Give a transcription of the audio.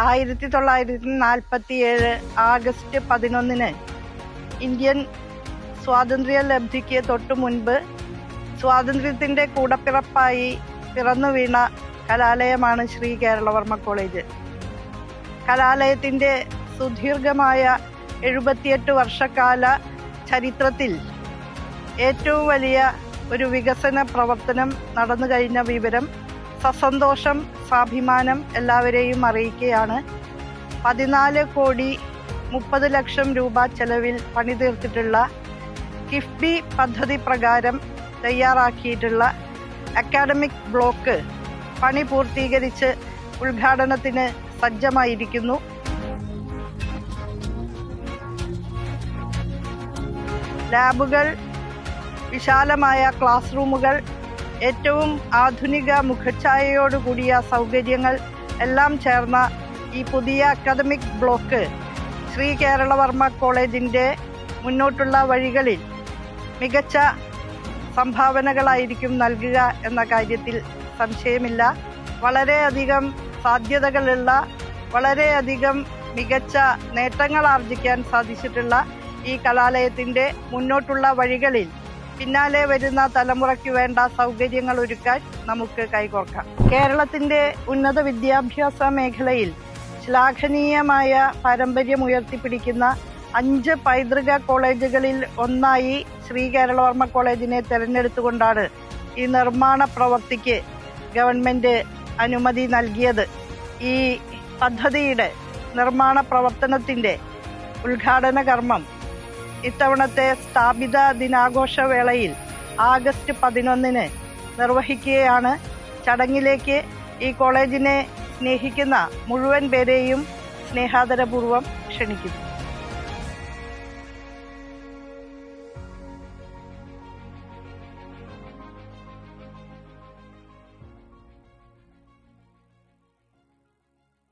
ആയിരത്തി തൊള്ളായിരത്തി നാൽപ്പത്തി ഏഴ് ആഗസ്റ്റ് പതിനൊന്നിന് ഇന്ത്യൻ സ്വാതന്ത്ര്യ ലബ്ധിക്ക് തൊട്ടു മുൻപ് സ്വാതന്ത്ര്യത്തിന്റെ കൂടപ്പിറപ്പായി പിറന്നു വീണ കലാലയമാണ് ശ്രീ കേരളവർമ്മ കോളേജ്. കലാലയത്തിന്റെ സുദീർഘമായ എഴുപത്തിയെട്ട് വർഷക്കാല ചരിത്രത്തിൽ ഏറ്റവും വലിയ ഒരു വികസന പ്രവർത്തനം നടന്നു കഴിഞ്ഞ വിവരം സസന്തോഷം സ്വാഭിമാനം എല്ലാവരെയും അറിയിക്കുകയാണ്. പതിനാല് കോടി മുപ്പത് ലക്ഷം രൂപ ചെലവിൽ പണിതീർത്തിട്ടുള്ള കിഫ്ബി പദ്ധതി പ്രകാരം തയ്യാറാക്കിയിട്ടുള്ള അക്കാഡമിക് ബ്ലോക്ക് പണി പൂർത്തീകരിച്ച് ഉദ്ഘാടനത്തിന് സജ്ജമായിരിക്കുന്നു. ലാബുകൾ വിശാലമായ ക്ലാസ് റൂമുകൾ ഏറ്റവും ആധുനിക മുഖഛായയോടുകൂടിയ സൗകര്യങ്ങൾ എല്ലാം ചേർന്ന ഈ പുതിയ അക്കാദമിക് ബ്ലോക്ക് ശ്രീ കേരളവർമ്മ കോളേജിന്റെ മുന്നോട്ടുള്ള വഴികളിൽ മികച്ച സംഭാവനകളായിരിക്കും നൽകുക എന്ന കാര്യത്തിൽ സംശയമില്ല. വളരെയധികം സാധ്യതകളുള്ള വളരെയധികം മികച്ച നേട്ടങ്ങൾ ആർജിക്കാൻ സാധിച്ചിട്ടുള്ള ഈ കലാലയത്തിന്റെ മുന്നോട്ടുള്ള വഴികളിൽ പിന്നാലെ വരുന്ന തലമുറയ്ക്ക് വേണ്ട സൗകര്യങ്ങൾ ഒരുക്കാൻ നമുക്ക് കൈകോർക്കാം. കേരളത്തിന്റെ ഉന്നത വിദ്യാഭ്യാസ മേഖലയിൽ ശ്ലാഘനീയമായ പാരമ്പര്യം ഉയർത്തിപ്പിടിക്കുന്ന അഞ്ച് പൈതൃക കോളേജുകളിൽ ഒന്നായി ശ്രീ കേരളവർമ്മ കോളേജിനെ തെരഞ്ഞെടുത്തുകൊണ്ടാണ് ഈ നിർമ്മാണ പ്രവൃത്തിക്ക് ഗവൺമെന്റ് അനുമതി നൽകിയത്. ഈ പദ്ധതിയുടെ നിർമ്മാണ പ്രവർത്തനത്തിന്റെ ഉദ്ഘാടന കർമ്മം ഇത്തവണത്തെ സ്ഥാപിത ദിനാഘോഷ വേളയിൽ ആഗസ്റ്റ് പതിനൊന്നിന് നിർവഹിക്കുകയാണ്. ചടങ്ങിലേക്ക് ഈ കോളേജിനെ സ്നേഹിക്കുന്ന മുഴുവൻ പേരെയും സ്നേഹാദരപൂർവം ക്ഷണിക്കുന്നു.